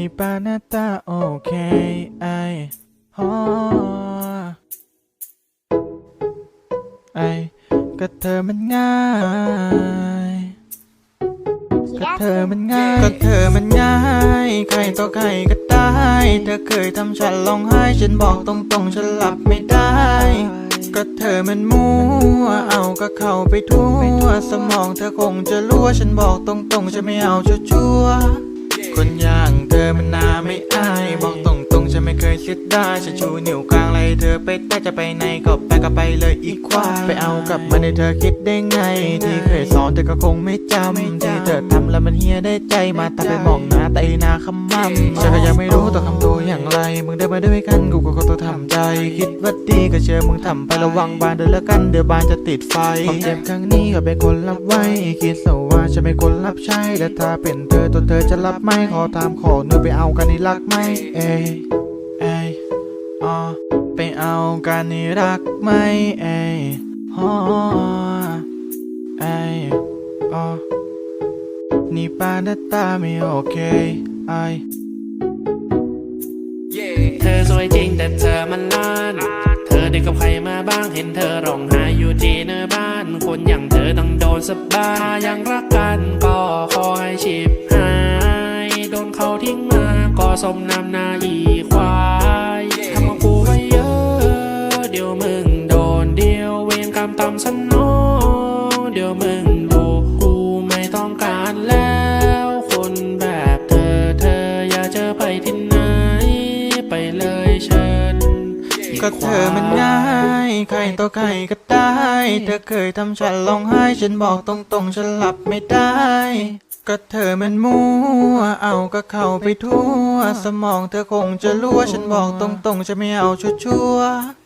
นี่ปาหน้าตาโอเคไอฮอไอก็เธอมันง่ายก็เธอมันง่าย ก็เธอมันง่าย ใครต่อใครก็ได้ เธอเคยทำฉันร้องไห้ ฉันบอกตรงๆ ฉันหลับไม่ได้ ก็เธอมันมั่ว เอาก็เข้าไปทั่ว สมองเธอคงจะรู้ว่าฉันบอกตรงๆฉันไม่เอาชัวๆ คนอย่างเธอมันน่า ๆฉันไม่เสดาฉันชูนิ้วกลางไล่เธอไปแต่จะไปไหนก็ไปก็ไปเลยอีกควายไปเอากลับมาในเธอคิดได้ไง ที่เคยสอนแต่ก็คงไม่จำที่เธอทำแล้วมันเฮียได้ใจมาต่ไปมองหน้าแต่อีหนาคำมั่มฉันก็ยังไม่รู้ต้องทำตัวอย่างไร มึงได้มาด้วยกันกูก็ต้องทำใจ คิดว่าดีก็เชื่อมึงทำไประวังบานเดินแล้วกันเดี๋ยวบานจะติดไฟความเจ็บครั้งนี้ก็เป็นคนรับไว้คิดซะว่าฉันเป็นคนรับใช้และถ้าเป็นเธอตัวเธอจะรับไหมขอตามขอเนื้อไปเอากันนี่รักไหมเอยเอย อไปเอากันนี่รักไหมเอยฮอเอยอ๋อนี่ปาหน้าตาไม่โอเคไอเธอสวยจริงแต่เธอมันล้านเธอได้กับใครมาบ้างเห็นเธอร้องไห้อยู่ที่หน้าบ้าน คนอย่างเธอต้องโดนสบายถ้ายังรักกันก็ขอให้ชีพหาย โดนเขาทิ้งมาก็สมน้ำหน้าอี โดนเดียวเวรกรรมตามสนองเดี๋ยวมึงรู้กูไม่ต้องการแล้ว คนแบบเธอเธออย่าเจอไปที่ไหน ไปเลยเชิญก็เธอมันง่ายใครต่อใครก็ได้ เธอเคยทำฉันร้องไห้ ฉันบอกตรงๆ ฉันหลับไม่ได้ ก็เธอมันมั่ว เอาก็เข้าไปทั่ว สมองเธอคงจะรู้ว่าฉันบอกตรงๆฉันไม่เอาชัวๆ